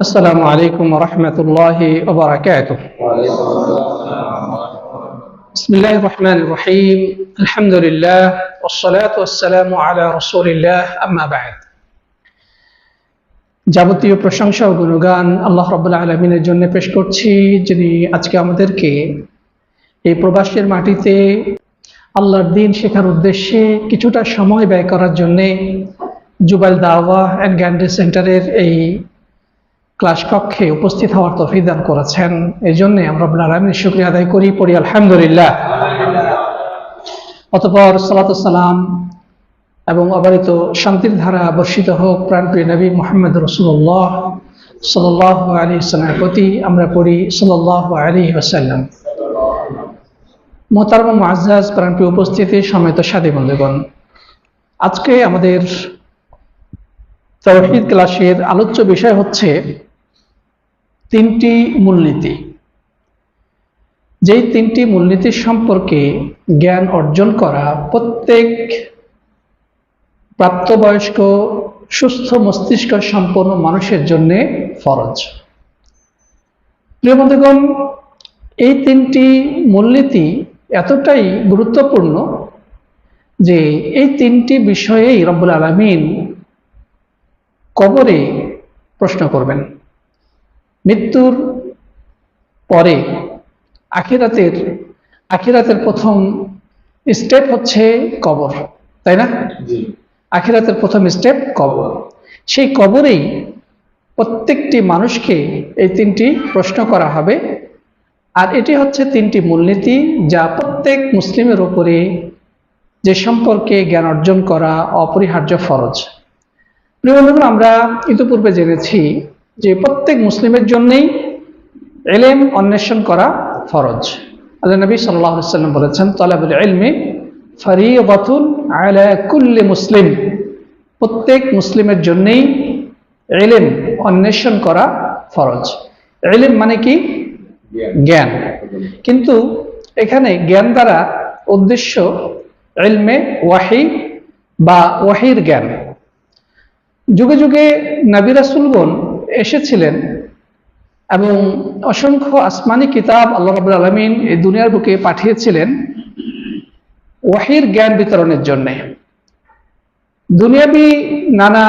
السلام عليكم ورحمة الله وبركاته بسم الله الرحمن الرحيم الحمد لله والصلاة والسلام على رسول الله أما بعد যাবতীয় প্রশংসা ও গুণগান আল্লাহ রব্বুল আলমিনের জন্য পেশ করছি যিনি আজকে আমাদেরকে এই প্রবাসের মাটিতে আল্লাহর দিন শেখার উদ্দেশ্যে কিছুটা সময় ব্যয় করার জন্যে জুবাইল দাওয়া অ্যান্ড গ্যান্ডি সেন্টারের এই ক্লাস কক্ষে উপস্থিত হওয়ার তৌফিক দান করেছেন। এই জন্য আমরা আলমীর শুক্রিয়া আদায় করি, পড়ি আলহামদুলিল্লাহ। অতপর সালাতাম এবং অবারিত শান্তির ধারা বর্ষিত হোক, প্রাণপ্রিয় নবী মোহাম্মদ রসুল্লাহ সাল্লাহ আলী ইসলামের প্রতি আমরা পড়ি সাল্লাহ আলী ওসাল্লাম মোহতারম মুআজ্জাজ প্রাণপ্রিয় উপস্থিতি সমেত সাদী বন্ধুগণ, আজকে আমাদের তৌহিদ ক্লাসের আলোচ্য বিষয় হচ্ছে তিনটি মূলনীতি। যেই তিনটি মূলনীতি সম্পর্কে জ্ঞান অর্জন করা প্রত্যেক প্রাপ্তবয়স্ক, সুস্থ মস্তিষ্ক সম্পন্ন মানুষের জন্য ফরজ। প্রিয় এই তিনটি মূলনীতি এতটাই গুরুত্বপূর্ণ যে এই তিনটি বিষয়েই রব্বুল আলমিন কবরে প্রশ্ন করবেন। মৃত্যুর পরে আখিরাতের আখিরাতের প্রথম স্টেপ হচ্ছে কবর তাই না? আখিরাতের প্রথম স্টেপ কবর। সেই কবরেই প্রত্যেকটি মানুষকে এই তিনটি প্রশ্ন করা হবে। আর এটি হচ্ছে তিনটি মূলনীতি যা প্রত্যেক মুসলিমের উপরে যে সম্পর্কে জ্ঞান অর্জন করা অপরিহার্য ফরজ। প্রিয় আমরা ইতিপূর্বে জেনেছি যে প্রত্যেক মুসলিমের জন্যেই এলেম অন্বেষণ করা ফরজ। আল্লাহ নবী সাল্লাহ সাল্লাম বলেছেন, তলাবুল এলমে ফরিয়বাতুন আলা কুল্লি মুসলিম। প্রত্যেক মুসলিমের জন্যেই এলেম অন্বেষণ করা ফরজ। এলেম মানে কি? জ্ঞান। কিন্তু এখানে জ্ঞান দ্বারা উদ্দেশ্য এলমে ওয়াহি বা ওয়াহির জ্ঞান। যুগে যুগে নাবিরাসুলগণ এসেছিলেন এবং অসংখ্য আসমানি কিতাব আল্লাহ রাবুল আলমিন এই দুনিয়ার বুকে পাঠিয়েছিলেন ওয়াহির জ্ঞান বিতরণের জন্য। দুনিয়াবি নানা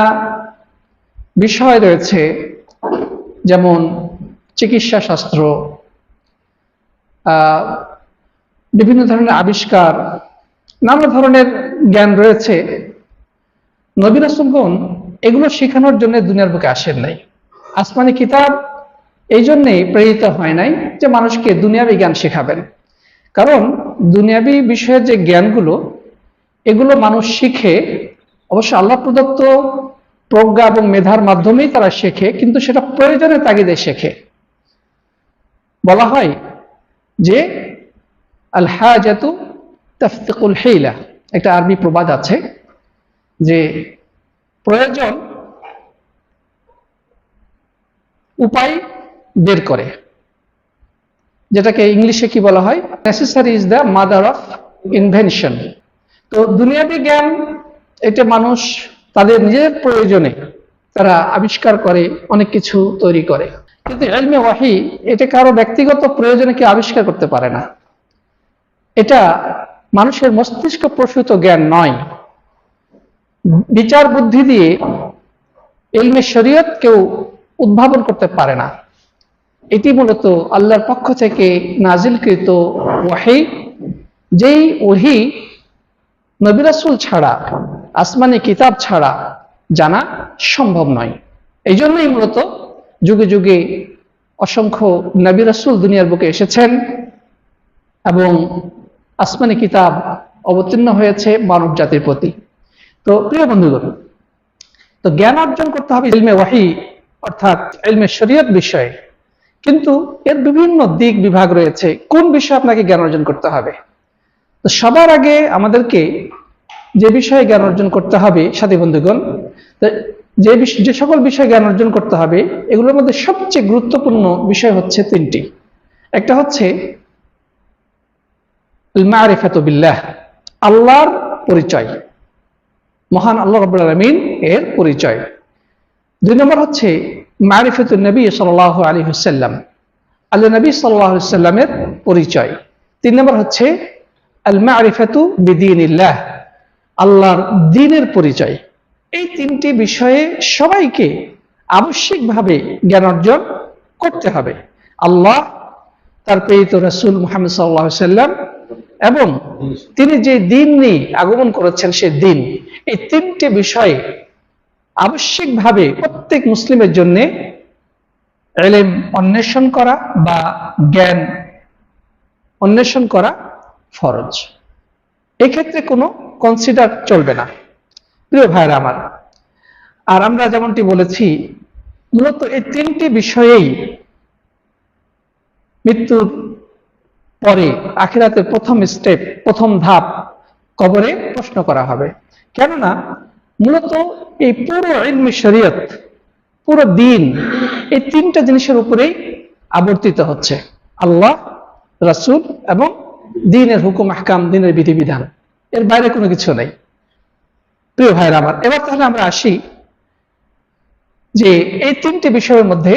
বিষয় রয়েছে, যেমন চিকিৎসা শাস্ত্র বিভিন্ন ধরনের আবিষ্কার, নানা ধরনের জ্ঞান রয়েছে। নবীরাসুলগণ এগুলো শেখানোর জন্য দুনিয়ার বুকে আসেন নাই। আসমানি কিতাব এই জন্যেই প্রেরিত হয় নাই যে মানুষকে দুনিয়াবি জ্ঞান শেখাবেন। কারণ দুনিয়াবি বিষয়ের যে জ্ঞানগুলো, এগুলো মানুষ শিখে, অবশ্য আল্লাহ প্রদত্ত প্রজ্ঞা এবং মেধার মাধ্যমেই তারা শেখে, কিন্তু সেটা প্রয়োজনের তাগিদে শেখে। বলা হয় যে আল হাজাতু তাফতিকুল হেইলা, একটা আরবি প্রবাদ আছে যে, প্রয়োজন উপায় বের করে, যেটাকে ইংলিশে কি বলা হয়? Necessary is the mother of invention তো দুনিয়াবি জ্ঞান, এটা মানুষ তাদের নিজের প্রয়োজনে তারা আবিষ্কার করে, অনেক কিছু তৈরি করে। কিন্তু এলমে ওয়াহি, এটা কারও ব্যক্তিগত প্রয়োজনে কেউ আবিষ্কার করতে পারে না। এটা মানুষের মস্তিষ্ক প্রসূত জ্ঞান নয়। বিচার বুদ্ধি দিয়ে এলমে শরীয়ত কেউ উদ্ভাবন করতে পারে না। এটি মূলত আল্লাহর পক্ষ থেকে নাজিলকৃত ওয়াহি। যেই ওহি নবিরাসুল ছাড়া, আসমানি কিতাব ছাড়া জানা সম্ভব নয়। এই জন্যই মূলত যুগে যুগে অসংখ্য নবিরাসুল দুনিয়ার বুকে এসেছেন এবং আসমানি কিতাব অবতীর্ণ হয়েছে মানব জাতির প্রতি। তো প্রিয় বন্ধুগণ, তো জ্ঞান অর্জন করতে হবে ইলমে ওয়াহি অর্থাৎ ইলমে শরীয়ত বিষয়ে। কিন্তু এর বিভিন্ন দিক বিভাগ রয়েছে, কোন বিষয়ে আপনাকে জ্ঞান অর্জন করতে হবে? সবার আগে আমাদেরকে যে বিষয়ে জ্ঞান অর্জন করতে হবে, সাথী বন্ধুগণ যে যে সকল বিষয়ে জ্ঞান অর্জন করতে হবে, এগুলোর মধ্যে সবচেয়ে গুরুত্বপূর্ণ বিষয় হচ্ছে তিনটি। একটা হচ্ছে মারিফাতবিল্লাহ আল্লাহর পরিচয়। মহান আল্লাহ রব আলমিন এর পরিচয়। দুই নম্বর হচ্ছে মারিফতুল নবী সাল আলী হুসাল্লাম আল্লাহ নবী সাল্লাহ সাল্লামের পরিচয়। তিন নম্বর হচ্ছে আল মারিফাতু বিদিনিল্লাহ, আল্লাহর দিনের পরিচয়। এই তিনটি বিষয়ে সবাইকে আবশ্যিকভাবে জ্ঞান অর্জন করতে হবে। আল্লাহ, তার প্রেরিত রাসূল মুহাম্মদ সাল্লাহ সাল্লাম এবং তিনি যে দিন নিয়ে আগমন করেছেন সে দিন, এই তিনটি বিষয়ে আবশ্যিকভাবে প্রত্যেক মুসলিমের জন্য এলেম অন্বেষণ করা বা জ্ঞান অন্বেষণ করা ফরজ। এক্ষেত্রে কোনো কনসিডার চলবে না। প্রিয় ভাইরা আমার, আর আমরা যেমনটি বলেছি, মূলত এই তিনটি বিষয়েই মৃত্যুর পরে আখিরাতের প্রথম স্টেপ প্রথম ধাপ কবরে প্রশ্ন করা হবে। কেননা মূলত এই পুরো ইলমি শরীয়ত, পুরো দিন এই তিনটা জিনিসের উপরেই আবর্তিত হচ্ছে। আল্লাহ, রাসূল এবং দিনের হুকুম, আহকাম, দিনের বিধিবিধান। এর বাইরে কোনো কিছু নেই। প্রিয় ভাইরা আমার, এবার তাহলে আমরা আসি যে এই তিনটি বিষয়ের মধ্যে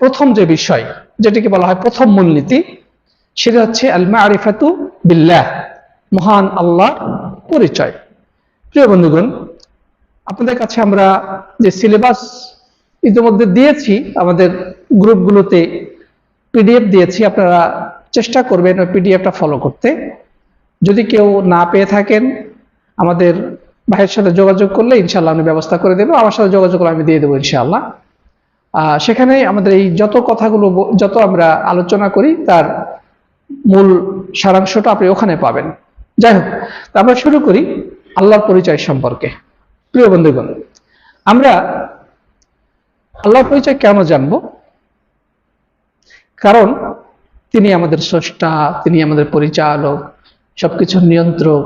প্রথম যে বিষয়, যেটিকে বলা হয় প্রথম মূলনীতি, সেটা হচ্ছে আলমা আরিফাতু বিল্লাহ, মহান আল্লাহ পরিচয়। প্রিয় বন্ধুগণ আপনাদের কাছে আমরা যে সিলেবাস ইতিমধ্যে দিয়েছি, আমাদের গ্রুপগুলোতে পিডিএফ দিয়েছি, আপনারা চেষ্টা করবেন ওই পিডিএফটা ফলো করতে। যদি কেউ না পেয়ে থাকেন, আমাদের ভাইয়ের সাথে যোগাযোগ করলে ইনশাল্লাহ আমি ব্যবস্থা করে দেবো। আমার সাথে যোগাযোগ করলে আমি দিয়ে দেবো ইনশাল্লাহ সেখানে আমাদের এই যত কথাগুলো যত আমরা আলোচনা করি, তার মূল সারাংশটা আপনি ওখানে পাবেন। যাই হোক আমরা শুরু করি আল্লাহর পরিচয় সম্পর্কে। প্রিয় বন্ধুগণ আমরা আল্লাহর পরিচয় কেন জানব? কারণ তিনি আমাদের স্রষ্টা, তিনি আমাদের পরিচালক, সবকিছুর নিয়ন্ত্রক,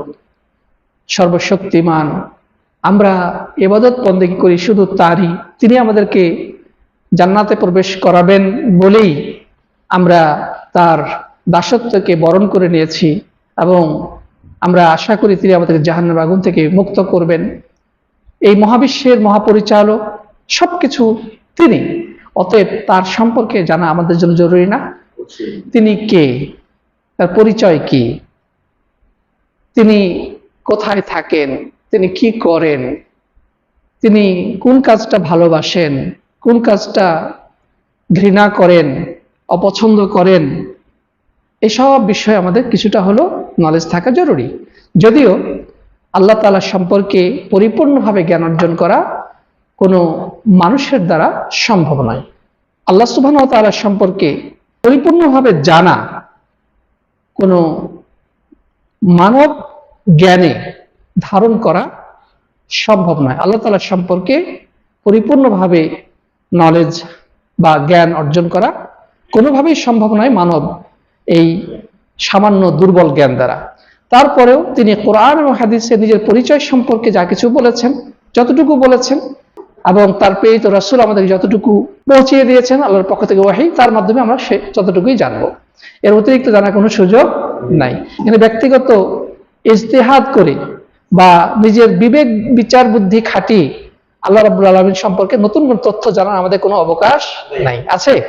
সর্বশক্তিমান। আমরা এবাদত বন্দেগী করি শুধু তারই। তিনি আমাদেরকে জান্নাতে প্রবেশ করাবেন বলেই আমরা তার দাসত্বকে বরণ করে নিয়েছি এবং আমরা আশা করি তিনি আমাদেরকে জাহান্নার আগুন থেকে মুক্ত করবেন। এই মহাবিশ্বের মহাপরিচালক সবকিছু তিনি। অতএব তার সম্পর্কে জানা আমাদের জন্য জরুরি না। তিনি কে? তার পরিচয় কি? তিনি কোথায় থাকেন? তিনি কি করেন? তিনি কোন কাজটা ভালোবাসেন? কোন কাজটা ঘৃণা করেন? অপছন্দ করেন? এসব বিষয়ে আমাদের কিছুটা হলো নলেজ থাকা জরুরি। যদিও আল্লাহ তালা সম্পর্কে পরিপূর্ণভাবে জ্ঞান অর্জন করা কোনো মানুষের দ্বারা সম্ভব নয়। আল্লাহ সুবাহ তালা সম্পর্কে পরিপূর্ণভাবে জানা কোনো মানব জ্ঞানে ধারণ করা সম্ভব নয়। আল্লাহ তালা সম্পর্কে পরিপূর্ণভাবে নলেজ বা জ্ঞান অর্জন করা কোনোভাবেই সম্ভব নয় মানব এই সামান্য দুর্বল জ্ঞান দ্বারা। তারপরেও তিনি কোরআন এবং হাদিসে নিজের পরিচয় সম্পর্কে যা কিছু বলেছেন, যতটুকু বলেছেন, এবং তার প্রেরিত রাসূল আমাদের যতটুকু পৌঁছিয়ে দিয়েছেন, আল্লাহর পক্ষ থেকে ওয়াহি, তার মাধ্যমে আমরা সে যতটুকুই জানব। এর অতিরিক্ত জানার কোনো সুযোগ নাই। এখানে ব্যক্তিগত ইজতেহাদ করে বা নিজের বিবেক, বিচার বুদ্ধি খাটি আল্লাহ রাবুল আলমিন সম্পর্কে নতুন কোন তথ্য জানার আমাদের কোনো অবকাশ নাই। আছে?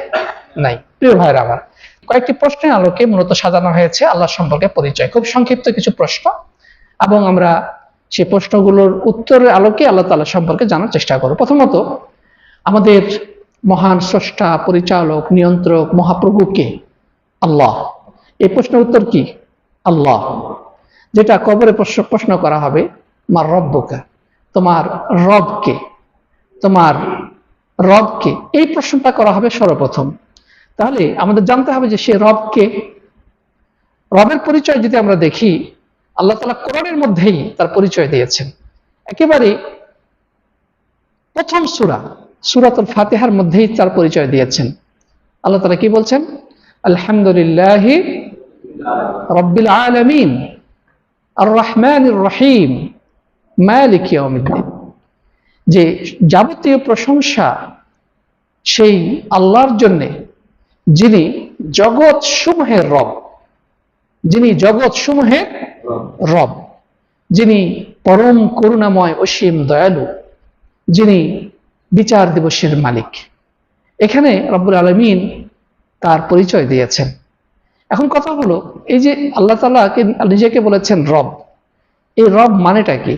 নাই। প্রিয় ভাইরা আমার কয়েকটি প্রশ্নের আলোকে মূলত সাজানো হয়েছে আল্লাহ সম্পর্কে পরিচয়। খুব সংক্ষিপ্ত কিছু প্রশ্ন, এবং আমরা সেই প্রশ্নগুলোর উত্তরের আলোকে আল্লাহ তাআলা সম্পর্কে জানার চেষ্টা করব। প্রথমত, আমাদের মহান স্রষ্টা, পরিচালক, নিয়ন্ত্রক মহাপ্রভুকে আল্লাহ। এই প্রশ্নের উত্তর কি? আল্লাহ। যেটা কবরে প্রশ্ন প্রশ্ন করা হবে, মার রব্বকা? তোমার রবকে তোমার রবকে এই প্রশ্নটা করা হবে সর্বপ্রথম। তাহলে আমাদের জানতে হবে যে সে রবকে, রবের পরিচয় যদি আমরা দেখি, আল্লাহ তালা কোরআনের মধ্যেই তার পরিচয় দিয়েছেন। একেবারে প্রথম সুরা, সুরাতুল ফাতিহার মধ্যেই তার পরিচয় দিয়েছেন। আল্লাহ তালা কি বলছেন? আলহামদুলিল্লাহ রব্বিল আলামিন আর রহমান রহিম ইয়াউমিদ্দিন। যে যাবতীয় প্রশংসা সেই আল্লাহর জন্যে যিনি জগৎ সমূহের রব, যিনি জগৎ সমূহের রব, যিনি পরম করুণাময় অসীম দয়ালু, যিনি বিচার দিবসের মালিক। এখানে রব্বুল আলমিন তার পরিচয় দিয়েছেন। এখন কথা হলো, এই যে আল্লাহ তালাকে নিজেকে বলেছেন রব, এই রব মানেটা কি?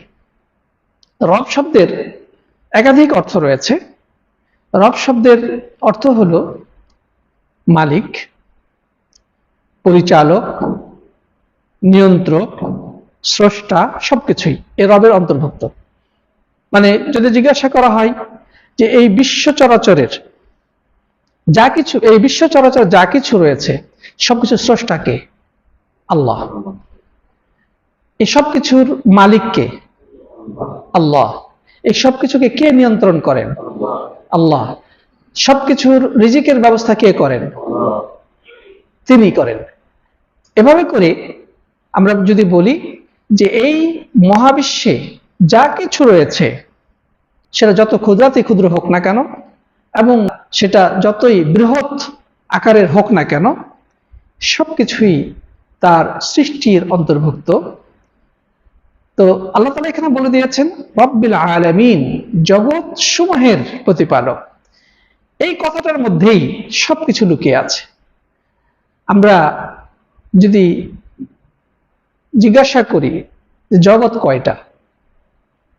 রব শব্দের একাধিক অর্থ রয়েছে। রব শব্দের অর্থ হলো মালিক, পরিচালক, নিয়ন্ত্রক, স্রষ্টা, সবকিছুই এ রবের অন্তর্ভুক্ত। মানে যদি জিজ্ঞাসা করা হয় যে এই বিশ্ব চরাচরের যা কিছু, এই বিশ্ব চরাচর যা কিছু রয়েছে, সবকিছু স্রষ্টাকে আল্লাহ। এই সব কিছুর মালিককে আল্লাহ। এই সব কিছুকে কে নিয়ন্ত্রণ করেন? আল্লাহ। সবকিছুর রিজিকের ব্যবস্থা কে করেন? তিনি করেন। এভাবে করে আমরা যদি বলি যে এই মহাবিশ্বে যা কিছু রয়েছে, সেটা যত ক্ষুদ্রাতি ক্ষুদ্র হোক না কেন, এবং সেটা যতই বৃহৎ আকারের হোক না কেন, সবকিছুই তার সৃষ্টির অন্তর্ভুক্ত। তো আল্লাহ তালা এখানে বলে দিয়েছেন, রব্বিল আলামিন জগৎ সমূহের প্রতিপালক। এই কথাটার মধ্যেই সবকিছু লুকিয়ে আছে। আমরা যদি জিজ্ঞাসা করি যে জগৎ কয়টা?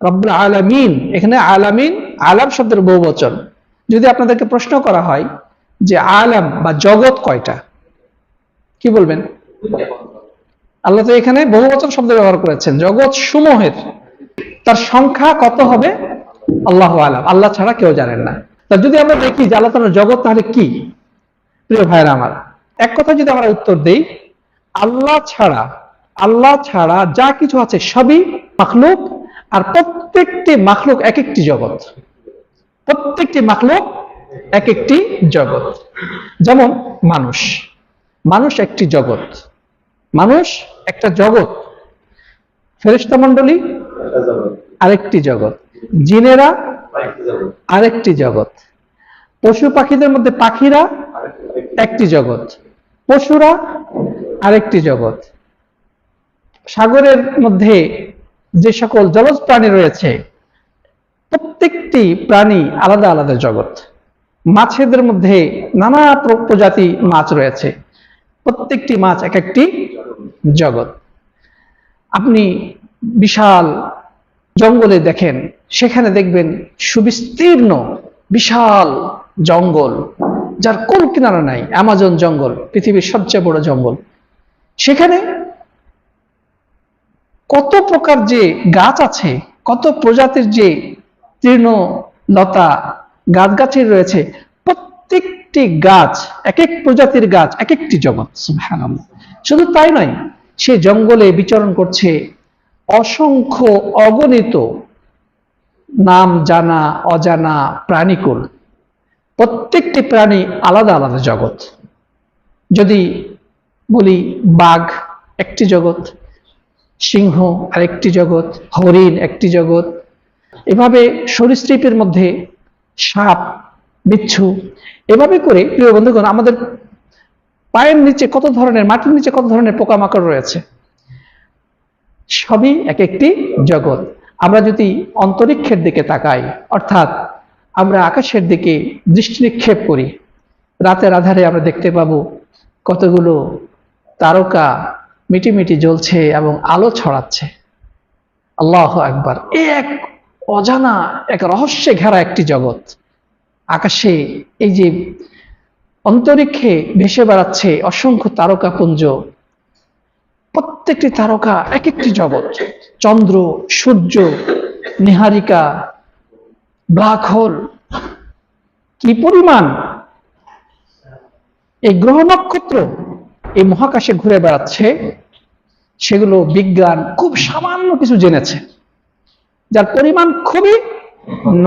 রব্বুল আলামিন, এখানে আলামিন, আলাম শব্দের বহু বচন যদি আপনাদেরকে প্রশ্ন করা হয় যে আলাম বা জগৎ কয়টা? কি বলবেন? আল্লাহ তো এখানে বহু বচন শব্দ ব্যবহার করেছেন। জগৎ সমূহের। তার সংখ্যা কত হবে? আল্লাহ আলাম। আল্লাহ ছাড়া কেউ জানেন না। তা যদি আমরা দেখি যে আল্লাহ তাআলার জগৎ তাহলে কি? প্রিয় ভাইরা আমার, এক কথা যদি আমরা উত্তর দেই, আল্লাহ ছাড়া আল্লাহ ছাড়া যা কিছু আছে সবই মাখলুক আর প্রত্যেকটি মাখলুক এক একটি জগৎ। প্রত্যেকটি মাখলুক এক একটি জগৎ। যেমন মানুষ মানুষ একটি জগৎ, মানুষ একটা জগৎ। ফেরেশতা মণ্ডলী আরেকটি জগৎ। জিনেরা আরেকটি জগৎ। পশু পাখিদের মধ্যে পাখিরা একটি জগৎ। পশুরা আরেকটি জগৎ। সাগরের মধ্যে যে সকল জলজ প্রাণী রয়েছে প্রত্যেকটি প্রাণী আলাদা আলাদা জগৎ। মাছেদের মধ্যে নানা প্র- প্রজাতি মাছ রয়েছে। প্রত্যেকটি মাছ এক একটি জগৎ। আপনি বিশাল জঙ্গলে দেখেন, সেখানে দেখবেন সুবিস্তীর্ণ বিশাল জঙ্গল, যার কোন কিনারা নাই অ্যামাজন জঙ্গল, পৃথিবীর সবচেয়ে বড় জঙ্গল। সেখানে কত প্রকার যে গাছ আছে, কত প্রজাতির যে তৃণ লতা গাছগাছালি রয়েছে, প্রত্যেকটি গাছ এক এক প্রজাতির গাছ এক একটি জগৎ শুধু তাই নয়, সে জঙ্গলে বিচরণ করছে অসংখ্য অগণিত নাম জানা, অজানা প্রাণীকুল। প্রত্যেকটি প্রাণী আলাদা আলাদা জগৎ। যদি বলি বাঘ একটি জগৎ, সিংহ আরেকটি জগৎ, হরিণ একটি জগৎ, এভাবে সরীসৃপের মধ্যে সাপ, বিচ্ছু, এভাবে করে প্রিয় বন্ধুগণ, আমাদের পায়ের নিচে কত ধরনের, মাটির নিচে কত ধরনের পোকামাকড় রয়েছে? সবই এক একটি জগৎ। আমরা যদি অন্তরিক্ষের দিকে তাকাই, অর্থাৎ আমরা আকাশের দিকে দৃষ্টি নিক্ষেপ করি, রাতের আধারে আমরা দেখতে পাবো কতগুলো তারকা মিটিমিটি জ্বলছে এবং আলো ছড়াচ্ছে। আল্লাহ একবার এ এক অজানা, এক রহস্যে ঘেরা একটি জগৎ। আকাশে এই যে অন্তরিক্ষে ভেসে বেড়াচ্ছে অসংখ্য তারকাপুঞ্জ প্রত্যেকটি তারকা এক একটি জগৎ। চন্দ্র, সূর্য, নিহারিকা, ব্ল্যাক হোল। কি পরিমাণ? এই গ্রহ নক্ষত্র এই মহাকাশে ঘুরে বেড়াচ্ছে, সেগুলো বিজ্ঞান খুব সামান্য কিছু জেনেছে। যার পরিমাণ খুবই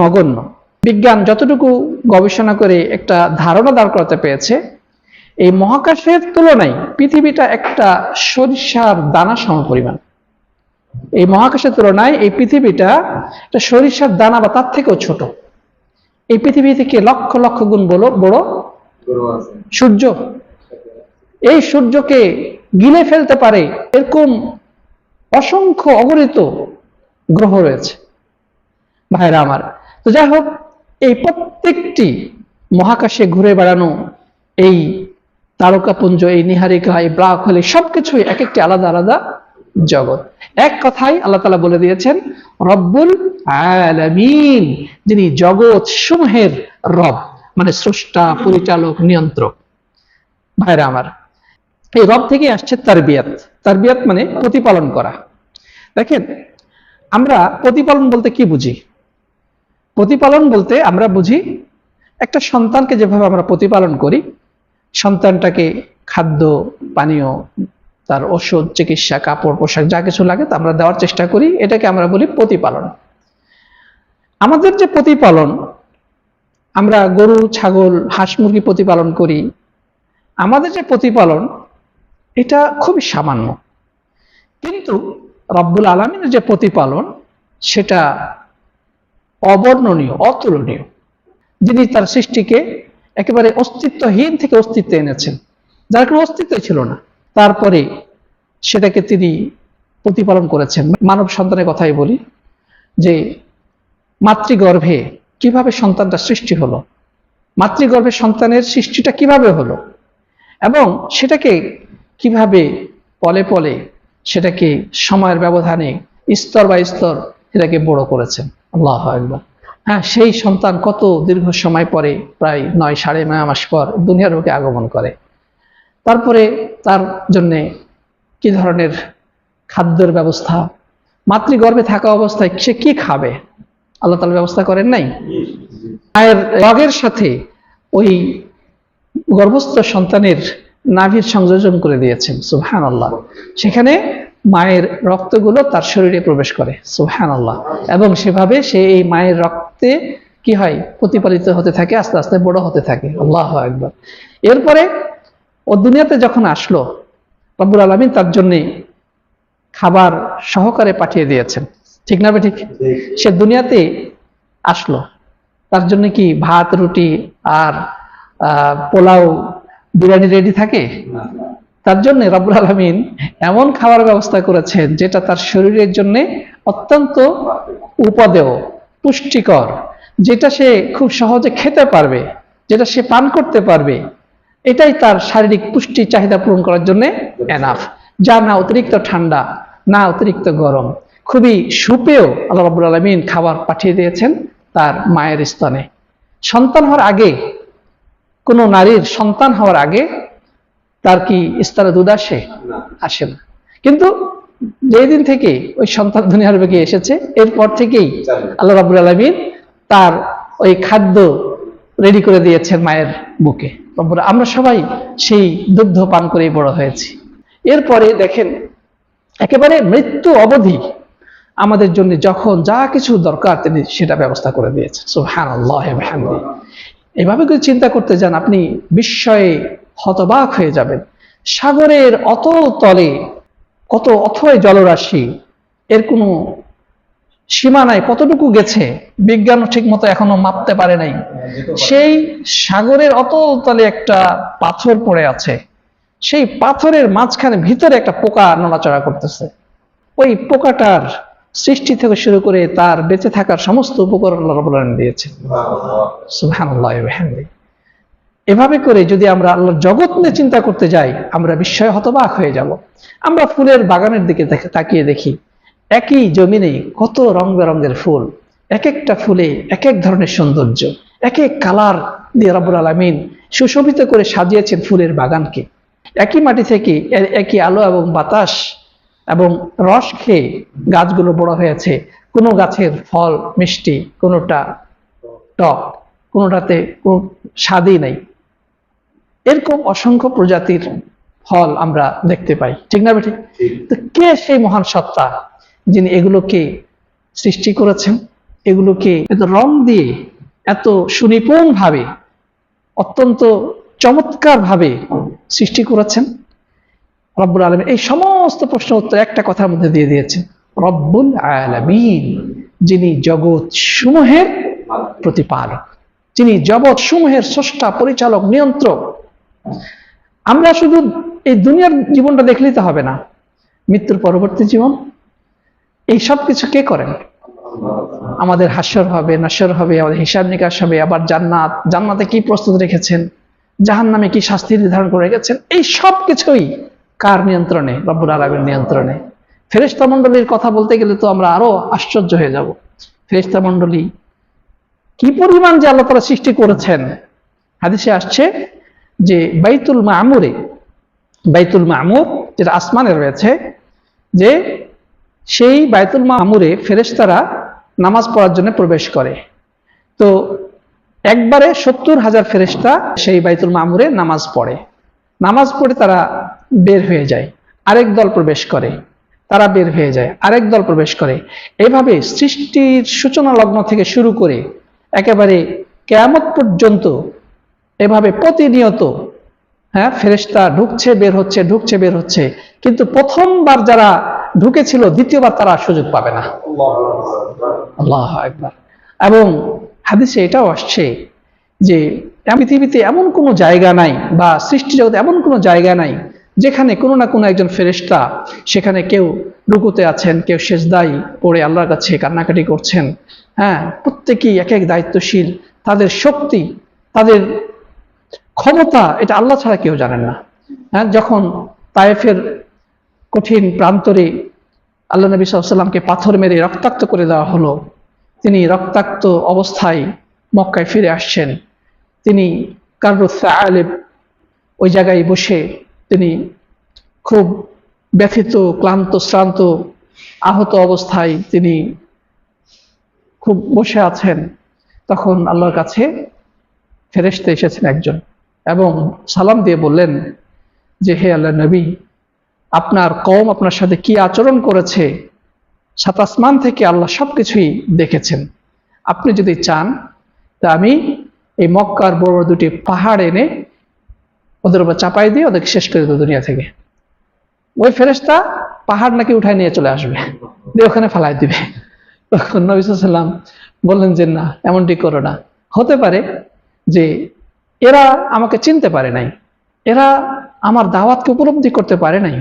নগণ্য। বিজ্ঞান যতটুকু গবেষণা করে একটা ধারণা দাঁড় করাতে পেরেছে এই মহাকাশের তুলনায় পৃথিবীটা একটা সরিষার দানা সম পরিমাণ। এই মহাকাশের তুলনায় এই পৃথিবীটা একটা সরিষার দানা বা তার থেকেও ছোট। এই পৃথিবী থেকে লক্ষ লক্ষ গুণ বড় বড় সূর্য। এই সূর্যকে গিলে ফেলতে পারে এরকম অসংখ্য অগণিত গ্রহ রয়েছে। ভাইরা আমার, তো যাই হোক, এই প্রত্যেকটি মহাকাশে ঘুরে বেড়ানো এই তারকাপুঞ্জ এই নিহারিকা, এই ব্লাক হোল সবকিছুই এক একটি আলাদা আলাদা জগৎ। এক কথাই আল্লাহ তালা বলে দিয়েছেন, রব্বুল আলামিন যিনি জগৎ সমূহের রব মানে স্রষ্টা, পরিচালক, নিয়ন্ত্রক। ভাইরা আমার, এই রব থেকে আসছে তারবিয়াত। তারবিয়াত মানে প্রতিপালন করা। দেখেন, আমরা প্রতিপালন বলতে কি বুঝি? প্রতিপালন বলতে আমরা বুঝি, একটা সন্তানকে যেভাবে আমরা প্রতিপালন করি সন্তানটাকে খাদ্য, পানীয়, তার ওষুধ চিকিৎসা, কাপড়, পোশাক, যা কিছু লাগে তা আমরা দেওয়ার চেষ্টা করি। এটাকে আমরা বলি প্রতিপালন। আমাদের যে প্রতিপালন, আমরা গরু, ছাগল, হাঁস মুরগি প্রতিপালন করি। আমাদের যে প্রতিপালন, এটা খুবই সামান্য। কিন্তু রব্বুল আলমিনের যে প্রতিপালন, সেটা অবর্ণনীয়, অতুলনীয়। যিনি তার সৃষ্টিকে একেবারে অস্তিত্বহীন থেকে অস্তিত্ব এনেছেন। যার কোনো অস্তিত্ব ছিল না। তারপরে সেটাকে তিনি প্রতিপালন করেছেন। মানব সন্তানের কথাই বলি যে, মাতৃগর্ভে কীভাবে সন্তানটা সৃষ্টি হলো, মাতৃগর্ভে সন্তানের সৃষ্টিটা কীভাবে হলো, এবং সেটাকে কীভাবে পলে পলে সেটাকে সময়ের ব্যবধানে স্তর বা স্তর সেটাকে বড় করেছেন। আল্লাহ একবার হ্যাঁ সেই সন্তান কত দীর্ঘ সময় পরে, প্রায় নয় সাড়ে নয় মাস পর দুনিয়ার বুকে আগমন করে। তারপরে তার জন্যে কি ধরনের খাদ্যের ব্যবস্থা, মাতৃগর্ভে থাকা অবস্থায় সে কি খাবে? আল্লাহ তালা ব্যবস্থা করেন নাই? মায়ের রগের সাথে ওই গর্ভস্থ সন্তানের নাভির সংযোজন করে দিয়েছেন সুহান আল্লাহ সেখানে মায়ের রক্তগুলো তার শরীরে প্রবেশ করে সুহান আল্লাহ এবং সেভাবে সে এই মায়ের রক্তে কি হয়? প্রতিপালিত হতে থাকে, আস্তে আস্তে বড় হতে থাকে। আল্লাহ একবার এরপরে ও দুনিয়াতে যখন আসলো, রব্বুল আলমিন তার জন্যে খাবার সহকারে পাঠিয়ে দিয়েছেন। ঠিক না ঠিক সে দুনিয়াতে আসলো। তার জন্য কি ভাত, রুটি আর পোলাও, বিরিয়ানি রেডি থাকে? তার জন্য রাবুল আলমিন এমন খাবার ব্যবস্থা করেছেন যেটা তার শরীরের জন্য অত্যন্ত উপদেয়, পুষ্টিকর, যেটা সে খুব সহজে খেতে পারবে, যেটা সে পান করতে পারবে। এটাই তার শারীরিক পুষ্টি চাহিদা পূরণ করার জন্য এনাফ যা না অতিরিক্ত ঠান্ডা, না অতিরিক্ত গরম। খুবই সুপেয় আল্লাহ রাবুল আলমিন খাবার পাঠিয়ে দিয়েছেন তার মায়ের স্তনে। সন্তান হওয়ার আগে, কোনো নারীর সন্তান হওয়ার আগে তার কি স্তরে দুধ আসে? আসে না। কিন্তু যেই দিন থেকে ওই সন্তান দুনিয়ার বেগে এসেছে এরপর থেকেই আল্লাহ রাবুল আলমিন তার ওই খাদ্য রেডি করে দিয়েছেন মায়ের বুকে। আমরা সবাই সেই দুগ্ধ পান করেই বড় হয়েছি। এরপরে দেখেন একেবারে মৃত্যু অবধি আমাদের জন্য যখন যা কিছু দরকার তিনি সেটা ব্যবস্থা করে দিয়েছেন। সুবহান আল্লাহ এভাবে করে চিন্তা করতে যান আপনি বিস্ময়ে হতবাক হয়ে যাবেন। সাগরের অতল তলে কত অথয় জলরাশি, এর কোনো সীমা নাই, কতটুকু গেছে, বিজ্ঞানও ঠিক মতো এখনও মাপতে পারে নাই। সেই সাগরের অতল তলে একটা পাথর পড়ে আছে। সেই পাথরের মাঝখানে ভিতরে একটা পোকা নড়াচড়া করতেছে। ওই পোকাটার সৃষ্টি থেকে শুরু করে তার বেঁচে থাকার সমস্ত উপকরণ আল্লাহ রাব্বুল আলামিন দিয়েছেন সুবহানাল্লাহ ওয়া বিহামদিহি। এভাবে করে যদি আমরা আল্লাহর জগৎ নিয়ে চিন্তা করতে যাই, আমরা বিস্ময়ে হতবাক হয়ে যাব। আমরা ফুলের বাগানের দিকে তাকিয়ে দেখি, একই জমিনে কত রং বেরঙের ফুল এক একটা ফুলে এক এক ধরনের সৌন্দর্য এক এক কালার দিয়ে রব্বুল আলমিন সুশোভিত করে সাজিয়েছেন ফুলের বাগানকে। একই মাটি থেকে একই আলো এবং বাতাস এবং রস খেয়ে গাছগুলো বড় হয়েছে। কোনো গাছের ফল, মিষ্টি, কোনোটা টক, কোনোটাতে কোনো স্বাদই নাই। এরকম অসংখ্য প্রজাতির ফল আমরা দেখতে পাই। ঠিক না বেঠিক? তো কে সেই মহান সত্তা যিনি এগুলোকে সৃষ্টি করেছেন এগুলোকে এত রং দিয়ে এত সুনিপুণ ভাবে অত্যন্ত চমৎকার ভাবে সৃষ্টি করেছেন? রব্বুল আলমী এই সমস্ত প্রশ্ন উত্তর একটা কথার মধ্যে দিয়ে দিয়েছেন। রব্বুল আলমিন যিনি জগৎ সমূহের প্রতিপালক যিনি জগৎ সমূহের স্রষ্টা পরিচালক নিয়ন্ত্রক আমরা শুধু এই দুনিয়ার জীবনটা দেখলেই তো হবে না। মৃত্যুর পরবর্তী জীবন। এই সব কিছু কে করেন? আমাদের হাস্যর হবে নশ্বর হবে, আমাদের হিসাব নিকাশ হবে, আবার জান্নাত। জান্নাতে কি প্রস্তুত রেখেছেন? জাহান নামে কি শাস্তি নির্ধারণ করে রেখেছেন? এই সব কিছুই কার নিয়ন্ত্রণে? রব্বুল আলমের নিয়ন্ত্রণে। ফেরেস্তা মণ্ডলীর কথা বলতে গেলে তো আমরা আরও আশ্চর্য হয়ে যাব। ফেরেস্তা মন্ডলী কি পরিমাণ যে আল্লাহ তারা সৃষ্টি করেছেন? হাদিসে আসছে যে বাইতুল মামুরে, বাইতুল মামুর যেটা আসমানে রয়েছে, যে সেই বাইতুল মামুরে ফেরেশতারা নামাজ পড়ার জন্য প্রবেশ করে। তো একবারে সত্তর হাজার ফেরেশতা সেই বাইতুল মামুরে নামাজ পড়ে। নামাজ পড়ে তারা বের হয়ে যায়, আরেক দল প্রবেশ করে, তারা বের হয়ে যায়, আরেক দল প্রবেশ করে। এভাবে সৃষ্টির সূচনা লগ্ন থেকে শুরু করে একেবারে কেয়ামত পর্যন্ত এভাবে প্রতিনিয়ত হ্যাঁ ফেরেশতা ঢুকছে, বের হচ্ছে, ঢুকছে, বের হচ্ছে, কিন্তু প্রথমবার যারা ঢুকেছিল, দ্বিতীয়বার তারা সুযোগ পাবে না। আল্লাহ একবার এবং হাদিসে এটাও আসছে যে পৃথিবীতে এমন কোনো জায়গা নাই বা সৃষ্টি জগতে এমন কোনো জায়গা নাই যেখানে কোনো না কোনো একজন ফেরেশতা, সেখানে কেউ রুকুতে আছেন, কেউ শেষদায়ী পড়ে আল্লাহর কাছে কান্নাকাটি করছেন হ্যাঁ প্রত্যেকেই এক এক দায়িত্বশীল, তাদের শক্তি, তাদের ক্ষমতা এটা আল্লাহ ছাড়া কেউ জানেন না। হ্যাঁ যখন তায়েফের কঠিন প্রান্তরে আল্লাহ নবী সাল্লামকে পাথর মেরে রক্তাক্ত করে দেওয়া হলো, তিনি রক্তাক্ত অবস্থায় মক্কায় ফিরে আসছেন। তিনি কার্রুসা আলেব ওই জায়গায় বসে তিনি খুব ব্যথিত, ক্লান্ত, শ্রান্ত, আহত অবস্থায় তিনি খুব বসে আছেন। তখন আল্লাহর কাছে ফেরেশতে এসেছেন একজন। এবং সালাম দিয়ে বললেন যে, হে আল্লাহ নবী, আপনার কম আপনার সাথে কি আচরণ করেছে? সাত আসমান থেকে আল্লাহ সবকিছুই দেখেছেন। আপনি যদি চান, তা আমি এই মক্কার বড় বড় দুটি পাহাড় এনে ওদের উপর চাপাই দিয়ে ওদেরকে শেষ করে দেবো দুনিয়া থেকে। ওই ফেরেস্তা পাহাড় নাকি উঠায় নিয়ে চলে আসবে, দিয়ে ওখানে ফালাই দিবে। তখন নবী সাল্লাম বললেন যে, না, এমনটি করো না। হতে পারে যে এরা আমাকে চিনতে পারে নাই। এরা আমার দাওয়াতকে উপলব্ধি করতে পারে নাই।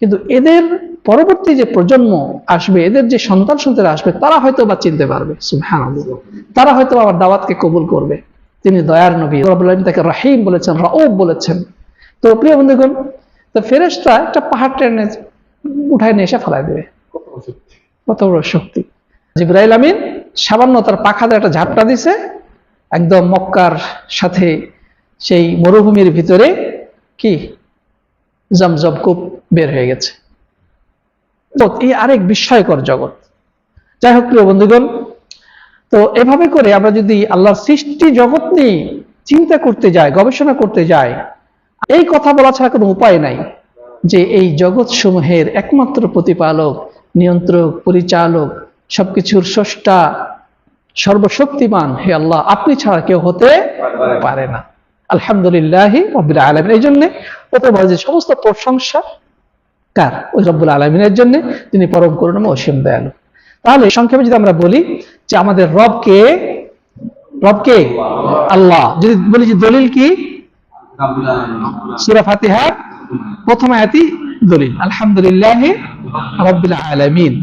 কিন্তু এদের পরবর্তী যে প্রজন্ম আসবে, এদের যে সন্তান সন্তান আসবে, তারা হয়তো বা চিনতে পারবে। তারা হয়তো আমার দাওয়াতকে কবুল করবে। তিনি দয়ার নবী তাকে রাহিম বলেছেন, রাউফ বলেছেন। তো প্রিয় বন্ধুগণ, তো ফেরেশতা একটা পাহাড় ট্রেনে উঠায় নিয়ে এসে ফেলায় দেবে। কত বড় শক্তি। জিব্রাইল আমিন সামান্য তার পাখাতে একটা ঝাপটা দিছে। একদম মক্কার সাথে সেই মরুভূমির ভিতরে কি? জমজম কূপ বের হয়ে গেছে। এই আরেক বিস্ময়কর জগৎ। যাই হোক, প্রিয় বন্ধুগণ, তো এভাবে করে আমরা যদি আল্লাহর সৃষ্টি জগৎ নিয়ে চিন্তা করতে যাই, গবেষণা করতে যাই, এই কথা বলা ছাড়া কোনো উপায় নাই যে এই জগৎ সমূহের একমাত্র প্রতিপালক, নিয়ন্ত্রক, পরিচালক, সবকিছুর স্রষ্টা, সর্বশক্তিমান হে আল্লাহ। আপনি ছাড়া কেউ হতে পারে না। আলহামদুলিল্লাহ রবিল আলমিন। এই জন্যে ওতে যে সমস্ত প্রশংসা কার? ওই রব্বুল আলমিনের জন্য তিনি পরম করুণম অসীম দয়ালু। তাহলে সংক্ষেপে যদি আমরা বলি যে আমাদের রবকে রবকে আল্লাহ। যদি বলি যে দলিল কি? সুরা ফাতিহা, প্রথম আয়াতি দলিল। আলহামদুলিল্লাহ রব্বিল আলামিন।